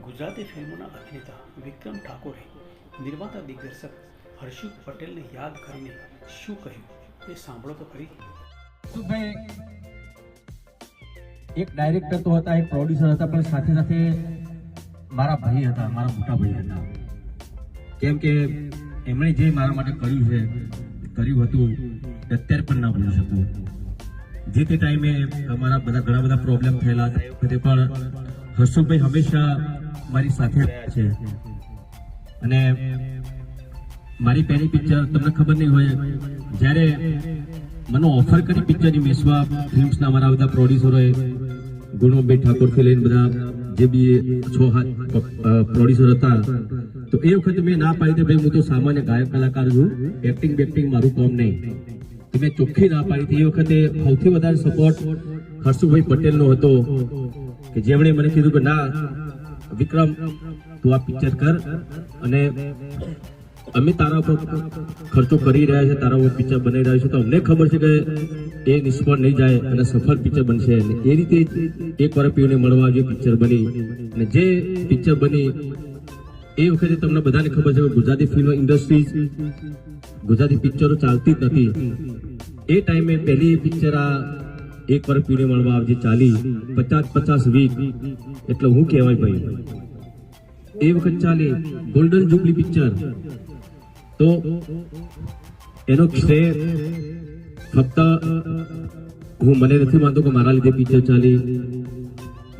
ગુજરાતી ફિલ્મોના અભિનેતા વિક્રમ ઠાકોરે નિર્માતા દિગ્દર્શક હર્ષુક પટેલને યાદ કરીને શું કહ્યું એ સાંભળો તો ખરી એક ડાયરેક્ટર તો હતા, એક પ્રોડ્યુસર હતા, પણ સાથે સાથે મારા ભાઈ હતા, મારા મોટા ભાઈ હતા. કેમ કે એમણે જે મારા માટે કર્યું છે, કર્યું હતું અત્યારે પણ ના ભૂલી શકું. જે તે ટાઈમે અમારા બધા ઘણા બધા પ્રોબ્લેમ થયેલા હતા, તે પણ હર્ષુભાઈ હંમેશા મારી સાથે છે. અને મારી પહેલી પિક્ચર તમને ખબર નહીં હોય, જ્યારે મને ઓફર કરી પિક્ચરની મેસવા ફિલ્મ્સના અમારા બધા પ્રોડ્યુસરોએ ગુણોબેન ઠાકોરથી લઈને બધા જે બી છ પ્રોડ્યુસર હતા, તો એ વખતે મેં ના પાડી હતી ભાઈ હું તો સામાન્ય ગાયક કલાકાર છું એક્ટિંગ બેક્ટિંગ મારું કામ નહીં. તો મેં ચોખ્ખી ના પાડી હતી. એ વખતે સૌથી વધારે સપોર્ટ હર્ષુભાઈ પટેલનો હતો, કે જેમણે મને કીધું કે ના વિક્રમ, તું આ પિક્ચર કર અને અમે તારા ઉપર ખર્ચો કરી રહ્યા છે, તારા ઉપર પિક્ચર બનાવી રહ્યા છે. તો અમને ખબર છે કે એ નિષ્ફળ નહીં જાય અને સફળ પિક્ચર બનશે. એ રીતે એક વાર પીઓને મળવા જે પિક્ચર બની અને જે પિક્ચર બની, એ વખતે તમને બધાને ખબર છે કે ગુજરાતી ફિલ્મ ઇન્ડસ્ટ્રી ગુજરાતી પિક્ચરો ચાલતી જ નથી. એ ટાઈમે પહેલી પિક્ચર આ એક વાર પીને મળવા આવજે ચાલી પચાસ પચાસ વીક. એટલે હું કહેવાય ભાઈ, એ વખત ચાલી ગોલ્ડન જુબલી પિક્ચર તો એનો શ્રેય ફક્ત હું મને નથી માનતો કે મારા લીધે પિક્ચર ચાલી.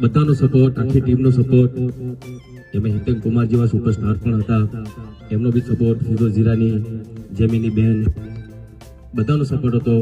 બધાનો સપોર્ટ આખી ટીમનો સપોર્ટ એમાં હિતેન કુમાર જેવા સુપરસ્ટાર પણ હતા. એમનો બી સપોર્ટ ફિરોઝ જીરાની જેમીની બેન. બધાનો સપોર્ટ હતો.